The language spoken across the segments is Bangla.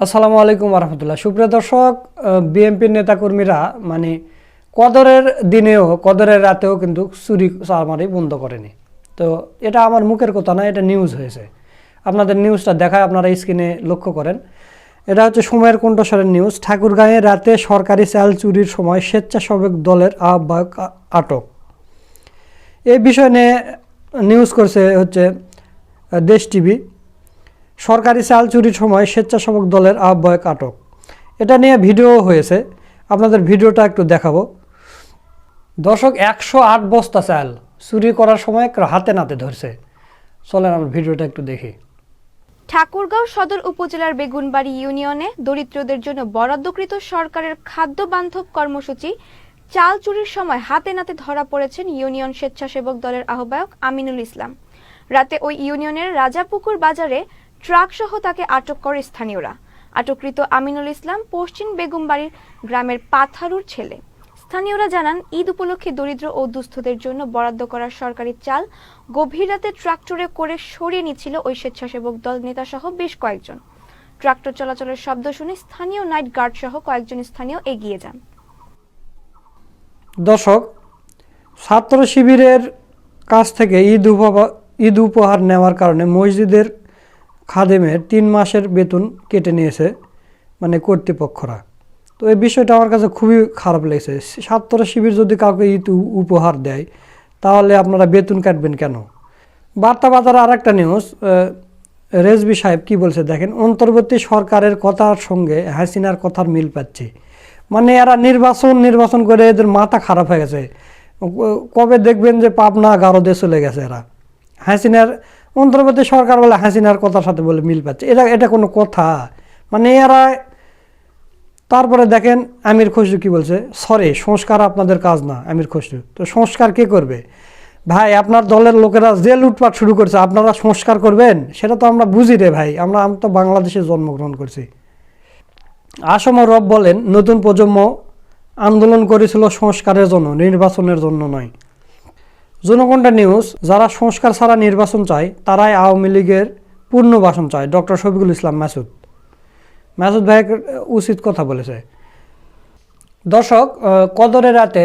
আসসালামু আলাইকুম রহমতুল্লাহ। সুপ্রিয় দর্শক বিএনপির নেতাকর্মীরা মানে কদরের দিনেও, কদরের রাতেও কিন্তু চুরি চামারি বন্ধ করেনি। তো এটা আমার মুখের কথা না, এটা নিউজ হয়েছে। আপনাদের নিউজটা দেখায়, আপনারা স্ক্রিনে লক্ষ্য করেন। এটা হচ্ছে সময়ের কণ্ঠস্বরের নিউজ ঠাকুরগাঁয়ে রাতে সরকারি চাল চুরির সময় স্বেচ্ছাসেবক দলের আহ্বায়ক আটক। এই বিষয় নিয়ে নিউজ করছে হচ্ছে দেশ টিভি। সরকারি চাল চুরির সময় স্বেচ্ছাসেবক দলের আহ্বায়ক আটক। এটা নিয়ে ভিডিও হয়েছে। আপনাদের ভিডিওটা একটু দেখাবো। দর্শক, একশো আট বস্তা চাল চুরি করার সময় হাতে নাতে ধরছে। চলেন আমরা ভিডিওটা একটু দেখি। ঠাকুরগাঁও সদর উপজেলার বেগুনবাড়ি ইউনিয়নে দরিদ্রদের জন্য বরাদ্দকৃত সরকারের খাদ্য বান্ধব কর্মসূচি চাল চুরির সময় হাতে নাতে ধরা পড়েছেন ইউনিয়ন স্বেচ্ছাসেবক দলের আহ্বায়ক আমিনুল ইসলাম। রাতে ওই ইউনিয়নের রাজাপুকুর বাজারে ট্রাক সহ তাকে আটক করে স্থানীয়রা। আটককৃত আমিনুল ইসলাম পশ্চিম বেগুনবাড়ির গ্রামের পাথারুর ছেলে। স্থানীয়রা জানান, ঈদ উপলক্ষে দরিদ্র ও দুস্থদের জন্য বরাদ্দ করা সরকারি চাল গভীর রাতে ট্রাক্টরে করে সরিয়ে নিচ্ছিল ওই স্বেচ্ছাসেবক দল নেতাসহ বেশ কয়েকজন। ট্রাক্টর চলাচলের শব্দ শুনে স্থানীয় নাইট গার্ড সহ কয়েকজন স্থানীয় এগিয়ে যান। দর্শক, ছাত্র শিবিরের কাছ থেকে ঈদ উপহার ঈদ উপহার নেওয়ার কারণে মসজিদের খাদেমের তিন মাসের বেতন কেটে নিয়েছে মানে কর্তৃপক্ষরা। তো এই বিষয়টা আমার কাছে খুবই খারাপ লেগেছে। ছাত্র শিবির যদি কাউকে ঈদ উপহার দেয়, তাহলে আপনারা বেতন কাটবেন কেন? বার্তা বাজার আর একটা নিউজ রেজবি সাহেব কি বলছে দেখেন, অন্তর্বর্তী সরকারের কথার সঙ্গে হাসিনার কথার মিল পাচ্ছে। মানে এরা নির্বাচন নির্বাচন করে এদের মাথা খারাপ হয়ে গেছে। কবে দেখবেন যে পাবনা গারদে চলে গেছে এরা। হাসিনার অন্তর্বর্তী সরকার বলে হাসিনার কথার সাথে বলে মিল পাচ্ছে। এটা এটা কোনো কথা। মানে এরা, তারপরে দেখেন আমির খসরু কি বলছে? সরি, সংস্কার আপনাদের কাজ না, আমির খসরু। তো সংস্কার কে করবে? ভাই, আপনার দলের লোকেরা যে লুটপাট শুরু করছে, আপনারা সংস্কার করবেন? সেটা তো আমরা বুঝি রে ভাই। আমরা, আমি তো বাংলাদেশে জন্মগ্রহণ করছি। আসম রব বলেন, নতুন প্রজন্ম আন্দোলন করেছিল সংস্কারের জন্য, নির্বাচনের জন্য নয়। জনকণ্ঠা নিউজ, যারা সংস্কার ছাড়া নির্বাচন চায়, তারাই আওয়ামী লীগের পুনর্বাসন চায় ডক্টর শফিকুল ইসলাম মাসুদ। মাসুদ ভাই উচিত কথা বলেছে। দর্শক কদরের রাতে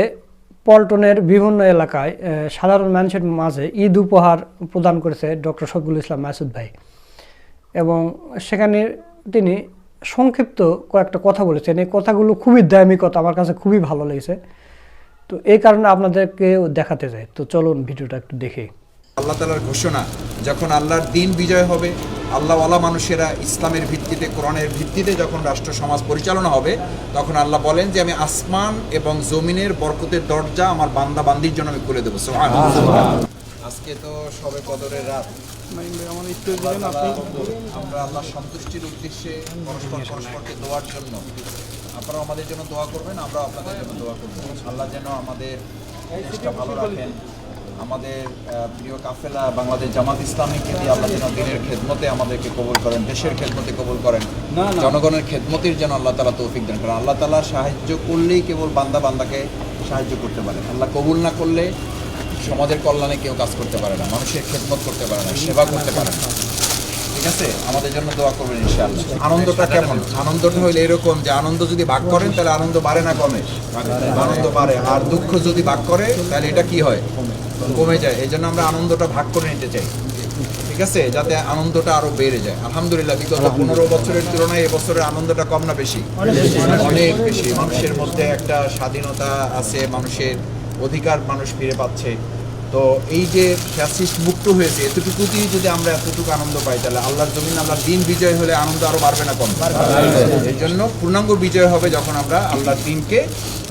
পল্টনের বিভিন্ন এলাকায় সাধারণ মানুষের মাঝে ঈদ উপহার প্রদান করেছে ডক্টর শফিকুল ইসলাম মাসুদ ভাই। এবং সেখানে তিনি সংক্ষিপ্ত কয়েকটা কথা বলেছেন। এই কথাগুলো খুবই দামি কথা, আমার কাছে খুবই ভালো লেগেছে। তো এই কারণে আপনাদেরকে দেখাতে চাই। তো চলুন ভিডিওটা একটু দেখি। আল্লাহ তালার ঘোষণা, যখন আল্লাহর দিন বিজয় হবে, আল্লাহওয়ালা মানুষেরা ইসলামের ভিত্তিতে, কোরআনের ভিত্তিতে যখন রাষ্ট্র সমাজ পরিচালনা হবে, তখন আল্লাহ বলেন যে, আমি আসমান এবং জমিনের বরকতের দরজা আমার বান্দা বান্দির জন্য আমি খুলে দেবো। আজকে তো সবে কদরের রাত। আমরা আল্লাহ সন্তুষ্টির উদ্দেশ্যে পরস্পর পরস্পরকে দোয়ার জন্য আপনারা আমাদের জন্য দোয়া করবেন আমরা আপনাদের জন্য দোয়া করব। আল্লাহ যেন আমাদের দেশটা ভালো রাখেন। আমাদের প্রিয় কাফেলা বাংলাদেশ জামাত ইসলামীকে দিয়ে আল্লাহ যেন দিনের খেদমতে আমাদেরকে কবুল করেন দেশের খেদমতে কবুল করেন। জনগণের খেদমতির যেন আল্লাহ তালা তৌফিক দেন কারণ আল্লাহ তালা সাহায্য করলেই কেবল বান্দা বান্দাকে সাহায্য করতে পারে। আল্লাহ কবুল না করলে সমাজের কল্যাণে কেউ কাজ করতে পারে না মানুষের খেদমত করতে পারে না সেবা করতে পারে না। ঠিক আছে আমাদের জন্য দোয়া করবেন ইনশাআল্লাহ। আনন্দটা কেমন? আনন্দটা হইলে এরকম যে আনন্দ যদি ভাগ করেন, তাহলে আনন্দ বাড়ে না কমে? আনন্দ বাড়ে। আর দুঃখ যদি ভাগ করে, তাহলে এটা কি হয়? কমে যায়। এই জন্য আমরা আনন্দটা ভাগ করে নিতে চাই। ঠিক আছে? যাতে আনন্দটা আরও বেড়ে যায়। আলহামদুলিল্লাহ, বিগত পনেরো বছরের তুলনায় এবছরের আনন্দটা কম না বেশি? অনেক বেশি। মানুষের মধ্যে একটা স্বাধীনতা আছে, মানুষের অধিকার মানুষ ফিরে পাচ্ছে। তো এই যে ফ্যাসিস্ট মুক্ত হয়েছে এতটুকুতেই যদি আমরা এতটুকু আনন্দ পাই তাহলে আল্লাহর জমিন আল্লাহর দিন বিজয় হলে আনন্দ আরও বাড়বে না কম? এই জন্য পূর্ণাঙ্গ বিজয় হবে যখন আমরা আল্লাহর দিনকে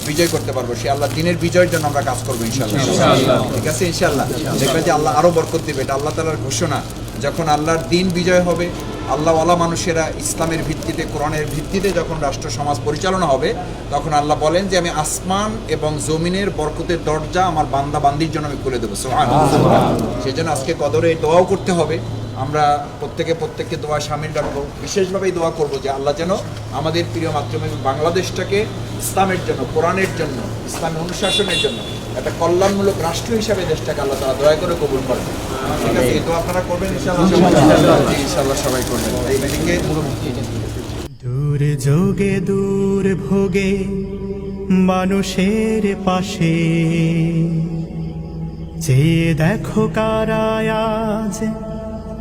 বিজয় করতে পারব। সে আল্লাহ দিনের বিজয়ের জন্য আমরা কাজ করব ইনশাল্লাহ ঠিক আছে ইনশাল্লাহ দেখবেন যে আল্লাহ আরও বরকত দেবে। এটা আল্লাহ তালার ঘোষণা। যখন আল্লাহর দিন বিজয় হবে আল্লাহওয়ালা মানুষেরা ইসলামের ভিত্তিতে কোরআনের ভিত্তিতে যখন রাষ্ট্র সমাজ পরিচালনা হবে তখন আল্লাহ বলেন যে আমি আসমান এবং জমিনের বরকতের দরজা আমার বান্দা বান্দির জন্য আমি খুলে দেবো। সেই জন্য আজকে কদরে দোয়াও করতে হবে। প্রত্যেকে প্রত্যেককে দোয়া সামিল রাখব। বিশেষভাবে এই দোয়া করব যে আল্লাহ যেন আমাদের প্রিয় মাতৃভূমি বাংলাদেশটাকে ইসলামের জন্য, কোরআনের জন্য, ইসলামী অনুশাসনের জন্য একটা কল্যাণমূলক রাষ্ট্র হিসাবে দেশটাকে আল্লাহ তারা দয়া করে কবুল করেন। ঠিক আছে, এই দোয়া আপনারা করবেন ইনশাআল্লাহ? সবাই? করবেন। এই মিটিংয়ে দুর্যোগে দূর ভোগে, মানুষের পাশে। চেয়ে দেখো কারায় আজ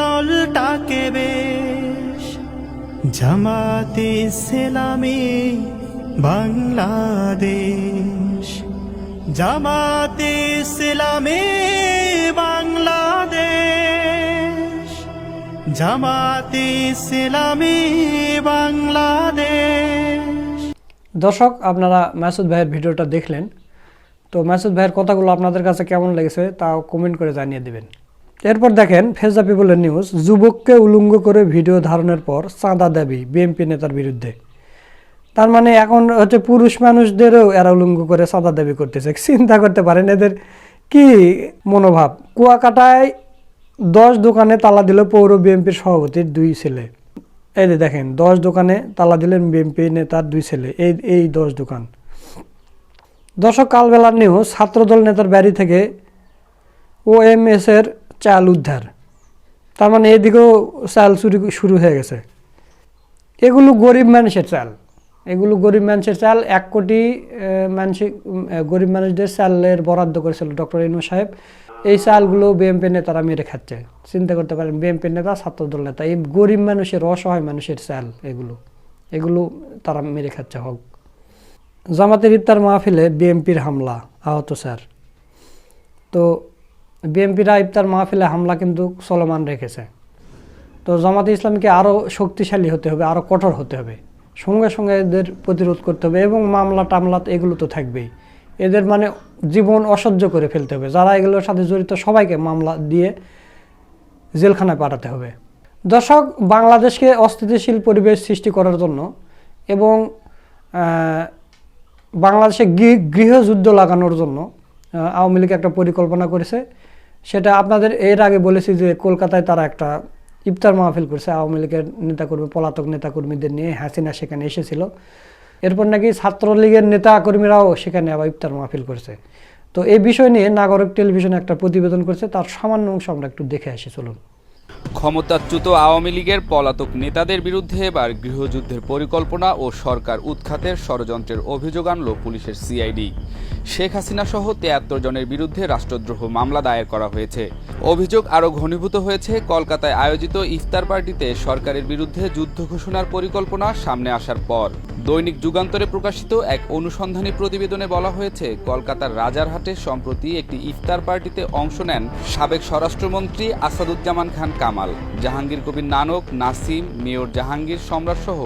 দলটাকে বেশ জামাতে ইসলামী বাংলাদেশ। জামাতে ইসলামী বাংলাদেশ। জামাতে ইসলামী বাংলাদেশ। দর্শক, আপনারা মাসুদ ভাইয়ের ভিডিওটা দেখলেন। তো মাসুদ ভাইয়ের কথাগুলো আপনাদের কাছে কেমন লেগেছে তাও কমেন্ট করে জানিয়ে দিবেন। এরপর দেখেন ফেজা পিপলের নিউজ, যুবককে উলঙ্গ করে ভিডিও ধারণের পর চাঁদা দাবি বিএনপি নেতার বিরুদ্ধে। তার মানে এখন হচ্ছে পুরুষ মানুষদেরও এরা উলঙ্গ করে চাঁদা দাবি করতেছে। চিন্তা করতে পারেন এদের কি মনোভাব? কুয়াকাটায় দশ দোকানে তালা দিল পৌর বিএনপির সভাপতির দুই ছেলে। এই দেখেন, দশ দোকানে তালা দিলেন বিএনপি নেতার দুই ছেলে, এই এই দশ দোকান। দর্শক, কালবেলার নিউজ, ছাত্রদল নেতার বাড়ি থেকে ও ওএমএস এর চাল উদ্ধার। তার মানে এদিকেও চাল চুরি শুরু হয়ে গেছে। এগুলো গরিব মানুষের চাল। এগুলো গরিব মানুষের চাল। এক কোটি মানুষ গরিব মানুষদের চালের বরাদ্দ করেছিল ডক্টর ইনু সাহেব। এই চালগুলো বিএনপি নেতারা মেরে খাচ্ছে। চিন্তা করতে পারেন বিএনপি নেতা, ছাত্রদল নেতা, এই গরিব মানুষের, অসহায় মানুষের চাল এগুলো। এগুলো তারা মেরে খাচ্ছে, হোক। জামাতের ইফতার মাহফিলে বিএনপির হামলা, আহত স্যার। তো বিএনপিরা ইফতার মাহফিলে হামলা কিন্তু চলমান রেখেছে। তো জামাতে ইসলামকে আরও শক্তিশালী হতে হবে আরও কঠোর হতে হবে। সঙ্গে সঙ্গে এদের প্রতিরোধ করতে হবে এবং মামলা টামলা এগুলো তো থাকবেই। এদের মানে জীবন অসহ্য করে ফেলতে হবে। যারা এগুলোর সাথে জড়িত সবাইকে মামলা দিয়ে জেলখানায় পাঠাতে হবে। দর্শক, বাংলাদেশকে অস্থিতিশীল পরিবেশ সৃষ্টি করার জন্য এবং বাংলাদেশে গৃহযুদ্ধ লাগানোর জন্য আওয়ামী লীগ একটা পরিকল্পনা করেছে। সেটা আপনাদের এর আগে বলেছি যে কলকাতায় তারা একটা ইফতার মাহফিল করছে, আওয়ামী লীগের নেতাকর্মী, পলাতক নেতাকর্মীদের নিয়ে। হাসিনা সেখানে এসেছিল। এরপর নাকি ছাত্রলীগের নেতাকর্মীরাও সেখানে আবার ইফতার মাহফিল করছে। তো এই বিষয় নিয়ে নাগরিক টেলিভিশনে একটা প্রতিবেদন করছে, তার সামান্য অংশ আমরা একটু দেখে আসি, চলুন। ক্ষমতাচ্যুত আওয়ামী লীগের পলাতক নেতাদের বিরুদ্ধে এবার গৃহযুদ্ধের পরিকল্পনা ও সরকার উৎখাতের ষড়যন্ত্রের অভিযোগ আনল পুলিশের সিআইডি। শেখ হাসিনা সহ তিয়াত্তর জনের বিরুদ্ধে রাষ্ট্রদ্রোহ মামলা দায়ের করা হয়েছে। অভিযোগ আরও ঘনীভূত হয়েছে, কলকাতায় আয়োজিত ইফতার পার্টিতে সরকারের বিরুদ্ধে যুদ্ধ ঘোষণার পরিকল্পনা সামনে আসার পর। দৈনিক যুগান্তরে প্রকাশিত এক অনুসন্ধানী প্রতিবেদনে বলা হয়েছে, কলকাতার রাজারহাটে সম্প্রতি একটি ইফতার পার্টিতে অংশ নেন সাবেক স্বরাষ্ট্রমন্ত্রী আসাদুজ্জামান খান কামাল। জাহাঙ্গীর কবির নানক, নাসিম, মেয়র জাহাঙ্গীর সম্রাট সহ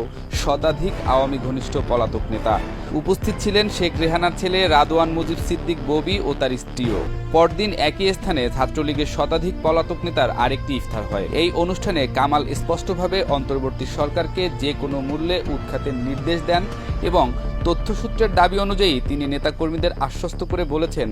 শতাধিক আওয়ামী ঘনিষ্ঠ পলাতক নেতা। উপস্থিত ছিলেন শেখ রেহানার ছেলে রাদওয়ান মুজিব সিদ্দিক ববি ও তার স্ত্রীও। পরদিন একই স্থানে ছাত্রলীগের শতাধিক পলাতক নেতার আরেকটি ইফতার হয়। এই অনুষ্ঠানে কামাল স্পষ্টভাবে অন্তর্বর্তী সরকারকে যে কোনো মূল্যে উৎখাতের নির্দেশ দেন এবং তথ্যসূত্রের দাবি অনুযায়ী তিনি নেতাকর্মীদের আশ্বস্ত করে বলেছেন,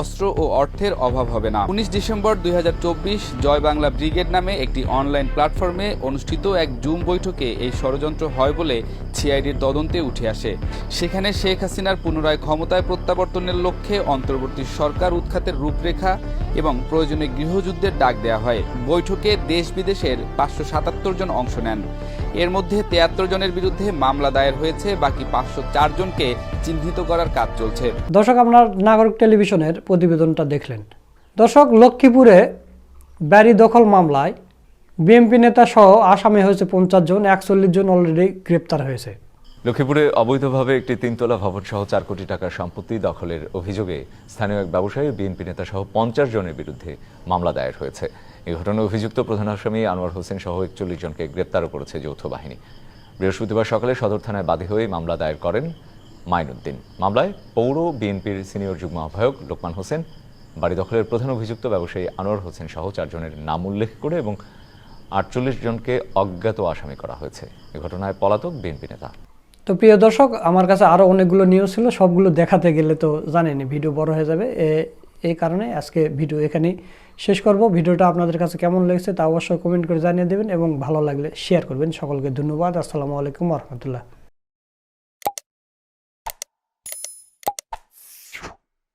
অস্ত্র ও অর্থের অভাব হবে না। উনিশ ডিসেম্বর দুই হাজার চব্বিশ জয় বাংলা ব্রিগেড নামে একটি অনলাইন প্ল্যাটফর্মে অনুষ্ঠিত এক জুম বৈঠকে এই ষড়যন্ত্র হয় বলে সিআইডির তদন্তে উঠে আসে। সেখানে শেখ হাসিনার পুনরায় ক্ষমতায় প্রত্যাবর্তনের লক্ষ্যে অন্তর্বর্তী সরকার উৎখাতের রূপরেখা এবং প্রয়োজনে গৃহযুদ্ধের ডাক দেওয়া হয়। বৈঠকে দেশ বিদেশের পাঁচশো সাতাত্তর জন অংশ নেন। এর মধ্যে তেয়াত্তর জনের বিরুদ্ধে মামলা দায়ের হয়েছে বাকি পাঁচশো চার জনকে চিহ্নিত করার কাজ চলছে। দর্শক আপনার নাগরিক টেলিভিশনের প্রতিবেদনটা দেখলেন। দর্শক লক্ষ্মীপুরে ব্যারি দখল মামলায় বিএনপি নেতা সহ আসামি হয়েছে পঞ্চাশ জন একচল্লিশ জন অলরেডি গ্রেপ্তার হয়েছে। লক্ষ্মীপুরে অবৈধভাবে একটি তিনতলা ভবন সহ চার কোটি টাকার সম্পত্তি দখলের অভিযোগে স্থানীয় এক ব্যবসায়ী বিএনপি নেতা সহ পঞ্চাশ জনের বিরুদ্ধে মামলা দায়ের হয়েছে। এই ঘটনায় অভিযুক্ত প্রধান আসামি আনোয়ার হোসেন সহ একচল্লিশ জনকে গ্রেপ্তারও করেছে যৌথ বাহিনী। বৃহস্পতিবার সকালে সদর থানায় বাদী হয়ে মামলা দায়ের করেন মাইনুদ্দিন মামলায় পৌর বিএনপির সিনিয়র যুগ্ম আহ্বায়ক লোকমান হোসেন, বাড়ি দখলের প্রধান অভিযুক্ত ব্যবসায়ী আনোয়ার হোসেন সহ চারজনের নাম উল্লেখ করে এবং আটচল্লিশ জনকে অজ্ঞাত আসামি করা হয়েছে। এ ঘটনায় পলাতক বিএনপি নেতা। তো প্রিয় দর্শক, আমার কাছে আরও অনেকগুলো নিউজ ছিল, সবগুলো দেখাতে গেলে তো জানেনি ভিডিও বড় হয়ে যাবে। এই কারণে আজকে ভিডিও এখানেই। শেষ করব। ভিডিওটা আপনাদের কাছে কেমন লেগেছে তা অবশ্যই কমেন্ট করে জানিয়ে দেবেন এবং ভালো লাগলে শেয়ার করবেন। সকলকে ধন্যবাদ। আসসালামু আলাইকুম রহমতুল্লাহ।